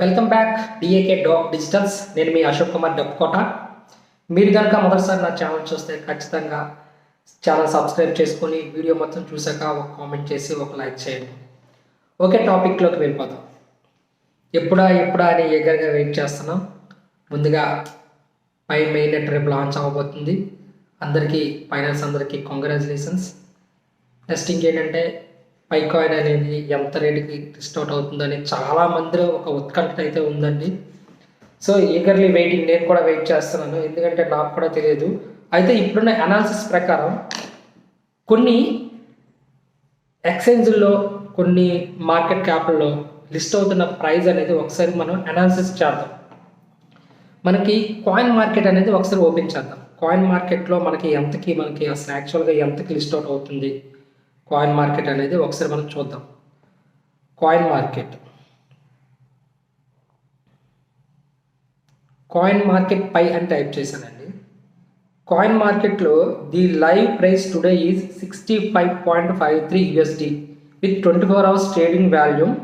Welcome back D A K doc digitals నేను మీ అశోక్ కుమార్ డప్కోట మీరు కనుక మొదటిసారి నా ఛానల్ చూస్తే ఖచ్చితంగా ఛానల్ సబ్స్క్రైబ్ చేసుకొని వీడియో మొత్తం చూసాక ఒక కామెంట్ చేసి ఒక లైక్ చేయండి. ఓకే టాపిక్లోకి వెళ్ళిపోతాం ఎప్పుడా ఎప్పుడా అని ఎగరగా వెయిట్ చేస్తున్నాం. ముందుగా పై మెయిన్ ట్రిప్ లాంచ్ అవ్వబోతుంది అందరికీ ఫైనల్స్ అందరికీ కంగ్రాచులేషన్స్ నెక్స్ట్ ఇంకేంటంటే పై కాయిన్ అనేది ఎంత రేటుకి డిస్టౌట్ అవుతుందని చాలా మందిలో ఒక ఉత్కంఠ అయితే ఉందండి. సో ఈగర్లీ వెయిటింగ్ నేను కూడా వెయిట్ చేస్తున్నాను. ఎందుకంటే నాకు కూడా తెలియదు. అయితే ఇప్పుడున్న అనాలిసిస్ ప్రకారం కొన్ని ఎక్స్చేంజ్ల్లో కొన్ని మార్కెట్ క్యాప్లలో లిస్ట్ అవుతున్న ప్రైస్ అనేది ఒకసారి మనం అనాలిసిస్ చేద్దాం. మనకి కాయిన్ మార్కెట్ అనేది ఒకసారి ఓపెన్ చేద్దాం. కాయిన్ మార్కెట్లో మనకి ఎంతకి మనకి అసలు యాక్చువల్గా ఎంతకి లిస్ట్ అవుట్ అవుతుంది? కాయిన్ మార్కెట్ అనేది ఒకసారి మనం చూద్దాం. Coin market coin market Pi అని టైప్ చేశానండి. కాయిన్ మార్కెట్లో the live price today is sixty five point five three USD with twenty four hours trading volume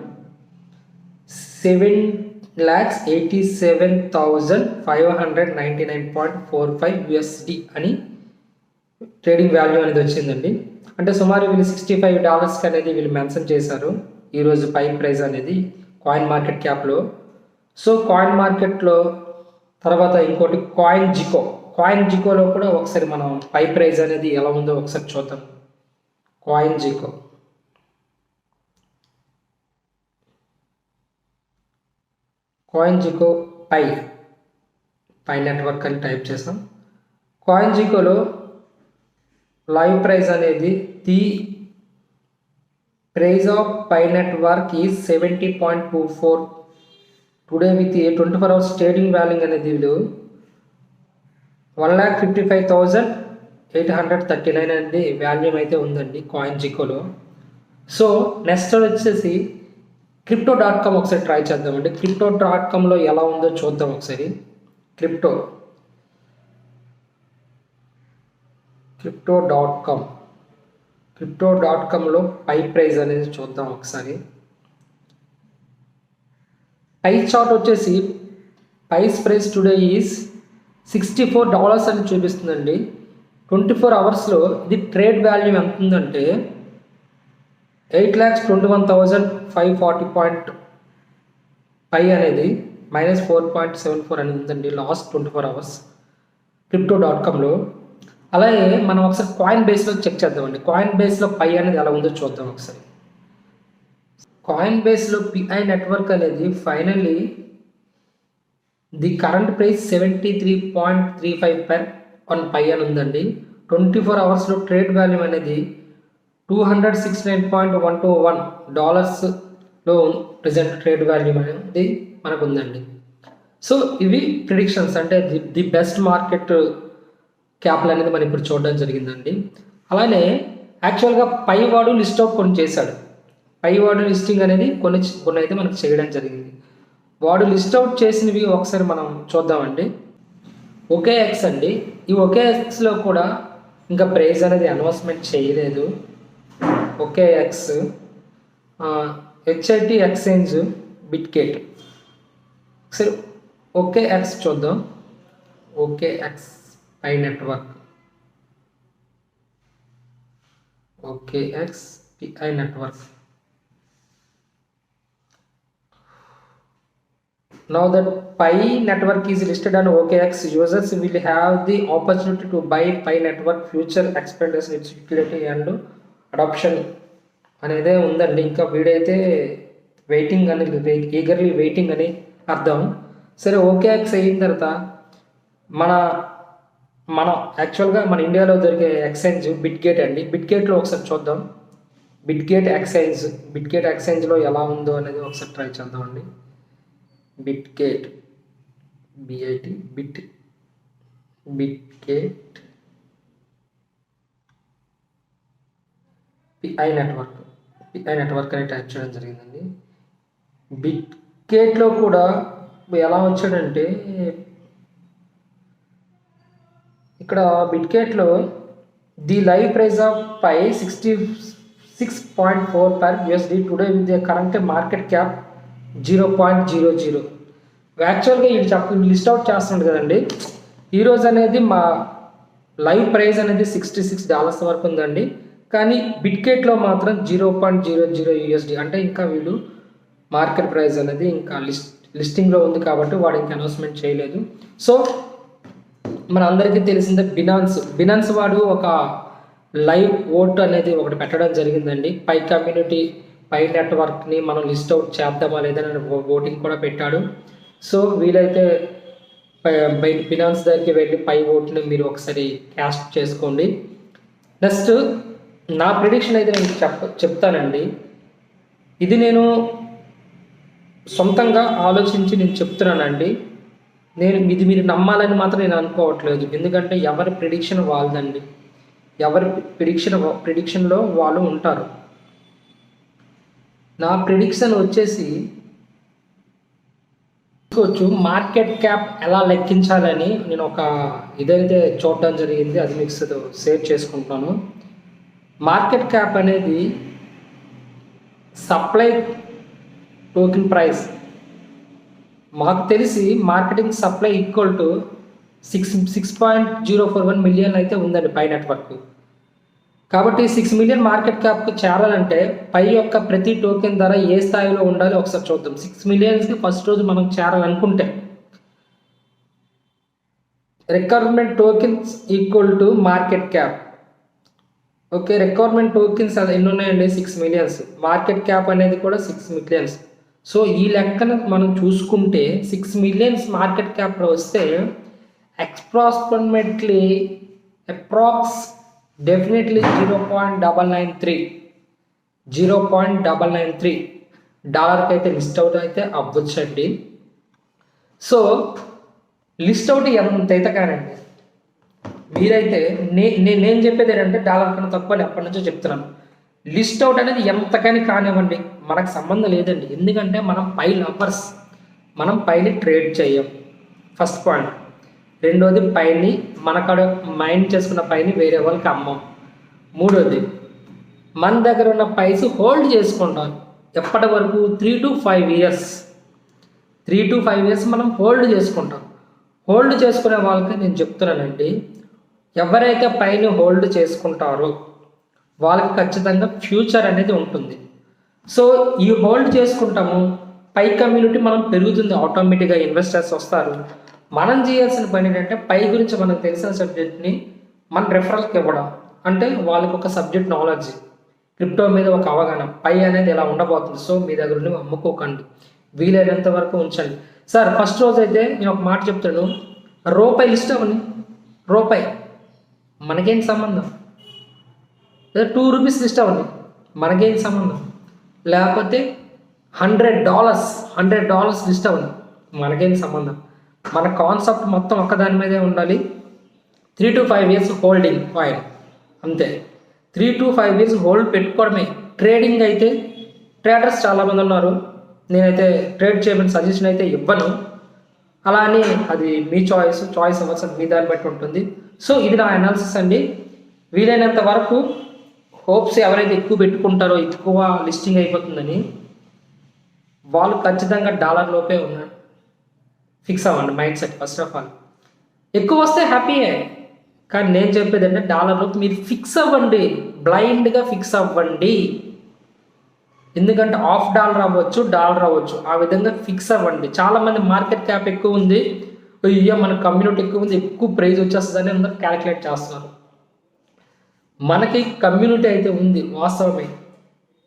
seven lakhs eighty seven thousand five hundred ninety nine point four five USD అని trading value అనేది వచ్చిందండి. అంటే సుమారు వీళ్ళు sixty five డాలర్స్కి అనేది వీళ్ళు mention చేశారు. ఈరోజు పై ప్రైస్ అనేది కాయిన్ మార్కెట్ క్యాప్లో సో కాయిన్ మార్కెట్లో తర్వాత ఇంకోటి కాయిన్ జికో కాయిన్ జికోలో కూడా ఒకసారి మనం పై ప్రైస్ అనేది ఎలా ఉందో ఒకసారి చూద్దాం. Coin gecko coin gecko pi pi network అని టైప్ చేసాం. కాయిన్ జికోలో లైవ్ ప్రైస్ అనేది the price of pi network is seventy point two four. Today with twenty four hours trading value అనేది వీళ్ళు one lakh fifty five thousand eight hundred thirty nine అనేది volume అయితే ఉందండి coin జికోలో so next వచ్చేసి crypto dot com ఒకసారి try చేద్దామండి. Crypto dot కామ్లో ఎలా ఉందో చూద్దాం ఒకసారి. Crypto crypto dot com crypto dot కామ్లో పై ప్రైజ్ అనేది చూద్దాం ఒకసారి. పై చార్ట్ వచ్చేసి pi's price today is sixty four dollars అని చూపిస్తుందండి. ట్వంటీ ఫోర్ అవర్స్లో ఇది ట్రేడ్ వాల్యూ ఎంత ఉందంటే eight lakhs twenty one thousand five forty point పై అనేది minus four point seven four అనేది ఉందండి last twenty four hours crypto dot కామ్లో అలాగే మనం ఒకసారి కాయిన్ బేస్లో చెక్ చేద్దామండి. కాయిన్ బేస్లో పై అనేది ఎలా ఉందో చూద్దాం ఒకసారి. కాయిన్ బేస్లో పిఐ నెట్వర్క్ అనేది finally the current price seventy three point three five per one Pi అని ఉందండి. ట్వంటీ ఫోర్ అవర్స్లో ట్రేడ్ వాల్యూ అనేది two hundred six nine point one two one డాలర్స్లో present trade value అనేది మనకు ఉందండి. సో ఇవి ప్రిడిక్షన్స్ అంటే ది ది బెస్ట్ మార్కెట్ క్యాప్లు అనేది మనం ఇప్పుడు చూడడం జరిగిందండి. అలానే యాక్చువల్గా పైవాడు లిస్ట్ అవుట్ కొన్ని చేశాడు. పైవాడు లిస్టింగ్ అనేది కొన్ని కొన్ని అయితే మనకు చేయడం జరిగింది. వాడు లిస్ట్ అవుట్ చేసినవి ఒకసారి మనం చూద్దామండి. ఒకే ఎక్స్ అండి. ఈ ఒకే ఎక్స్లో కూడా ఇంకా ప్రైజ్ అనేది అనౌన్స్మెంట్ చేయలేదు. OKX H I T exchange Bitget. సరే ఒకే ఎక్స్ చూద్దాం. OKX pi network OKX P I network now that pi network is listed on okx users will have the opportunity to buy pi network future expanders its utility and adoption అనేదే ఉందండి ఇంకా వీడైతే waiting అని eagerly waiting అని అర్థం సరే okay X అయిన తర్వాత మన మనం యాక్చువల్గా మన ఇండియాలో జరిగే ఎక్స్చేంజ్ బిట్ గేట్ అండి. బిట్ గేట్లో ఒకసారి చూద్దాం. Bitget exchange Bitget ఎక్స్చేంజ్లో ఎలా ఉందో అనేది ఒకసారి ట్రై చేద్దామండి Bitget B I T bit Bitget P I network P I network అని టైప్ చేయడం జరిగిందండి. బిట్గేట్లో కూడా ఎలా వచ్చాడంటే ఇక్కడ బిట్కేట్లో the live price of pi sixty six point four per USD today with the current market cap zero point zero zero. యాక్చువల్గా ఇది చెప్ప లిస్ట్ అవుట్ చేస్తుండే కదండి. ఈరోజు అనేది మా లైవ్ ప్రైస్ అనేది సిక్స్టీ సిక్స్ డాలర్స్ వరకు ఉందండి. కానీ బిట్కెట్లో మాత్రం zero point zero zero USD అంటే ఇంకా వీళ్ళు మార్కెట్ ప్రైస్ అనేది ఇంకా లిస్ట్ లిస్టింగ్లో ఉంది కాబట్టి వాడు ఇంకా అనౌన్స్మెంట్ చేయలేదు. సో మన అందరికీ తెలిసిందే బినాన్స్. బినాన్స్ వాడు ఒక లైవ్ ఓట్ అనేది ఒకటి పెట్టడం జరిగిందండి. పై కమ్యూనిటీ పై నెట్వర్క్ని మనం లిస్ట్ అవుట్ చేద్దామా లేదని ఓటింగ్ కూడా పెట్టాడు. సో వీలైతే బినాన్స్ దగ్గరికి వెళ్ళి పై ఓట్ని మీరు ఒకసారి క్యాస్ట్ చేసుకోండి. నెక్స్ట్ నా ప్రిడిక్షన్ అయితే నేను చెప్ప చెప్తానండి. ఇది నేను సొంతంగా ఆలోచించి నేను చెప్తున్నానండి. నేను ఇది మీరు నమ్మాలని మాత్రం నేను అనుకోవట్లేదు. ఎందుకంటే ఎవరి ప్రిడిక్షన్ వాళ్ళదండి. ఎవరి ప్రిడిక్షన్ ప్రిడిక్షన్లో వాళ్ళు ఉంటారు. నా ప్రిడిక్షన్ వచ్చేసి చూసుకోవచ్చు మార్కెట్ క్యాప్ ఎలా లెక్కించాలని నేను ఒక ఇదైతే చూడడం జరిగింది అది మీకు షేర్ చేసుకుంటున్నాను మార్కెట్ క్యాప్ అనేది సప్లై టోకెన్ ప్రైస్ మాకు తెలిసి marketing supply equal to six six point zero four one million అయితే ఉందండి పై నెట్వర్క్ కాబట్టి సిక్స్ మిలియన్ మార్కెట్ క్యాప్కి చేరాలంటే పై యొక్క ప్రతి టోకెన్ ధర ఏ స్థాయిలో ఉండాలి ఒకసారి చూద్దాం. సిక్స్ మిలియన్స్కి ఫస్ట్ రోజు మనం చేరాలనుకుంటే requirement tokens equal to market cap okay requirement tokens అది ఎన్ని ఉన్నాయండి? సిక్స్ మిలియన్స్ మార్కెట్ క్యాప్ అనేది కూడా సిక్స్ మిలియన్స్ సో ఈ లెక్కన మనం చూసుకుంటే సిక్స్ మిలియన్స్ మార్కెట్ క్యాప్ వస్తే approximately approx definitely zero point double nine three zero point double nine three డాలర్కి అయితే లిస్ట్ అవుట్ అయితే అవ్వచ్చండి. సో లిస్ట్ అవుట్ ఎంత అయితే కానండి మీరైతే నే నేను చెప్పేది ఏంటంటే డాలర్ కన్నా తక్కువ ఎప్పటి నుంచో చెప్తున్నాను. లిస్ట్ అవుట్ అనేది ఎంతకని కానివ్వండి మనకు సంబంధం లేదండి. ఎందుకంటే మనం పై లవర్స్ మనం పైని ట్రేడ్ చేయం. ఫస్ట్ పాయింట్ రెండోది పైని మన కాడ మైండ్ చేసుకున్న పైని వేరే వాళ్ళకి అమ్మం. మూడోది మన దగ్గర ఉన్న పైస్ హోల్డ్ చేసుకుంటాం ఎప్పటి వరకు? Three to five years three to five years మనం హోల్డ్ చేసుకుంటాం. హోల్డ్ చేసుకునే వాళ్ళకి నేను చెప్తున్నానండి ఎవరైతే పైన హోల్డ్ చేసుకుంటారో వాళ్ళకి ఖచ్చితంగా ఫ్యూచర్ అనేది ఉంటుంది. సో ఈ హోల్డ్ చేసుకుంటాము. పై కమ్యూనిటీ మనం పెరుగుతుంది ఆటోమేటిక్గా ఇన్వెస్టర్స్ వస్తారు. మనం చేయాల్సిన పని ఏంటంటే పై గురించి మనకు తెలిసిన సబ్జెక్ట్ని మన రెఫరల్కి ఇవ్వడం. అంటే వాళ్ళకి ఒక సబ్జెక్ట్ నాలెడ్జ్ క్రిప్టో మీద ఒక అవగాహన. పై అనేది ఇలా ఉండబోతుంది? సో మీ దగ్గర నుండి అమ్ముకోకండి. వీలైనంత వరకు ఉంచండి. సార్ ఫస్ట్ రోజు అయితే నేను ఒక మాట చెప్తాను. రూపాయి లిస్ట్ అవని రూపాయి. మనకేం సంబంధం? లేదా టూ రూపీస్ లిస్ట్ అవ్వండి మనకేం సంబంధం? లేకపోతే hundred dollars hundred dollars list అవ్వండి మనకేం సంబంధం? మన కాన్సెప్ట్ మొత్తం ఒక్కదాని మీదే ఉండాలి. Three to five years holding coin అంతే. Three to five years hold పెట్టుకోవడమే. ట్రేడింగ్ అయితే ట్రేడర్స్ చాలామంది ఉన్నారు. నేనైతే ట్రేడ్ చేయమని సజెషన్ అయితే ఇవ్వను. అలా అని అది మీ చాయిస్ చాయిస్ అవ్వచ్చు మీ దాన్ని బట్టి ఉంటుంది. సో ఇది నా అనాలిసిస్ అండి. వీలైనంత వరకు హోప్స్ ఎవరైతే ఎక్కువ పెట్టుకుంటారో ఎక్కువ లిస్టింగ్ అయిపోతుందని వాళ్ళు ఖచ్చితంగా డాలర్ లోపే ఉన్నారు. ఫిక్స్ అవ్వండి mind set first of all. ఎక్కువ వస్తే హ్యాపీయే కానీ నేను చెప్పేది అంటే లోపు మీరు ఫిక్స్ అవ్వండి బ్లైండ్గా ఫిక్స్ అవ్వండి. ఎందుకంటే ఆఫ్ డాలర్ అవ్వచ్చు డాలర్ అవ్వచ్చు ఆ విధంగా ఫిక్స్ అవ్వండి. చాలామంది మార్కెట్ క్యాప్ ఎక్కువ ఉంది. అయ్యో మన కమ్యూనిటీ ఎక్కువ ఉంది ఎక్కువ ప్రైజ్ వచ్చేస్తుందని అందరూ క్యాలిక్యులేట్ చేస్తున్నారు. మనకి కమ్యూనిటీ అయితే ఉంది వాస్తవమే.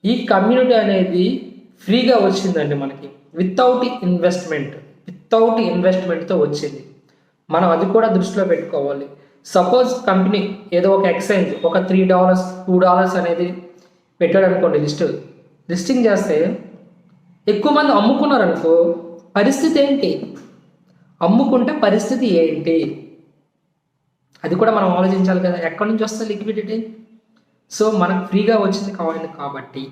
ఈ కమ్యూనిటీ అనేది ఫ్రీగా వచ్చిందండి మనకి. వితౌట్ ఇన్వెస్ట్మెంట్ వితౌట్ ఇన్వెస్ట్మెంట్తో వచ్చింది. మనం అది కూడా దృష్టిలో పెట్టుకోవాలి. సపోజ్ కంపెనీ ఏదో ఒక ఎక్స్చేంజ్ ఒక త్రీ డాలర్స్ టూ డాలర్స్ అనేది పెట్టాడు అనుకోండి లిస్ట్ లిస్టింగ్ చేస్తే ఎక్కువ మంది అమ్ముకున్నారనుకో పరిస్థితి ఏంటి? అమ్ముకుంటే పరిస్థితి ఏంటి? అది కూడా మనం ఆలోచించాలి కదా. ఎక్కడి నుంచి వస్తుంది లిక్విడిటీ? సో మనకు ఫ్రీగా వచ్చింది కావాలి కాబట్టి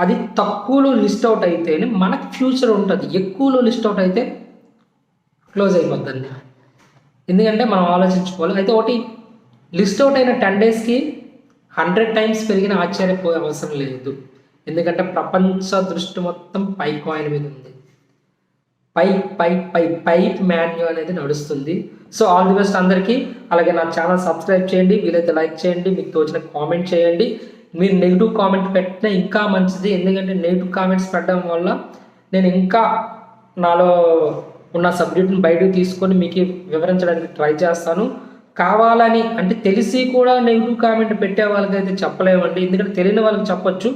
అది తక్కువలో లిస్ట్ అవుట్ అయితేనే మనకు ఫ్యూచర్ ఉంటుంది. ఎక్కువలో లిస్ట్ అవుట్ అయితే క్లోజ్ అయిపోద్దండి. ఎందుకంటే మనం ఆలోచించుకోవాలి. అయితే ఒకటి లిస్ట్ అవుట్ అయిన టెన్ డేస్కి హండ్రెడ్ టైమ్స్ పెరిగిన ఆశ్చర్యపోయే అవసరం లేదు. ఎందుకంటే ప్రపంచ దృష్టి మొత్తం పై కాయిన్ మీద ఉంది. పై పై పై పైప్ మాన్యూ అనేది నడుస్తుంది. సో ఆల్ ది బెస్ట్ అందరికీ. అలాగే నా ఛానల్ సబ్స్క్రైబ్ చేయండి వీలైతే లైక్ చేయండి మీకు తోచిన కామెంట్ చేయండి. మీరు నెగిటివ్ కామెంట్ పెట్టినా ఇంకా మంచిది. ఎందుకంటే నెగిటివ్ కామెంట్స్ పెట్టడం వల్ల నేను ఇంకా నాలో ఉన్న సబ్జెక్ట్ని బయటకు తీసుకొని మీకు వివరించడానికి ట్రై చేస్తాను. కావాలని అంటే తెలిసి కూడా నెగిటివ్ కామెంట్ పెట్టే వాళ్ళకైతే చెప్పలేమండి. ఎందుకంటే తెలియని వాళ్ళకి చెప్పొచ్చు.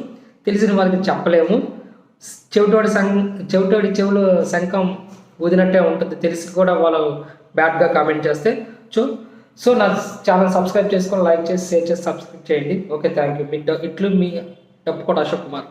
తెలిసిన వాళ్ళకి చెప్పలేము. చెవిటోడి సం చెవిటోడి చెవులు శంఖం ఊదినట్టే ఉంటుంది. తెలిసి కూడా వాళ్ళు బ్యాడ్గా కామెంట్ చేస్తే సో సో నా ఛానల్ సబ్స్క్రైబ్ చేసుకొని లైక్ చేసి షేర్ చేసి సబ్స్క్రైబ్ చేయండి. Okay thank you. మీ ఇట్లు మీ డప్పుకోట అశోక్ కుమార్.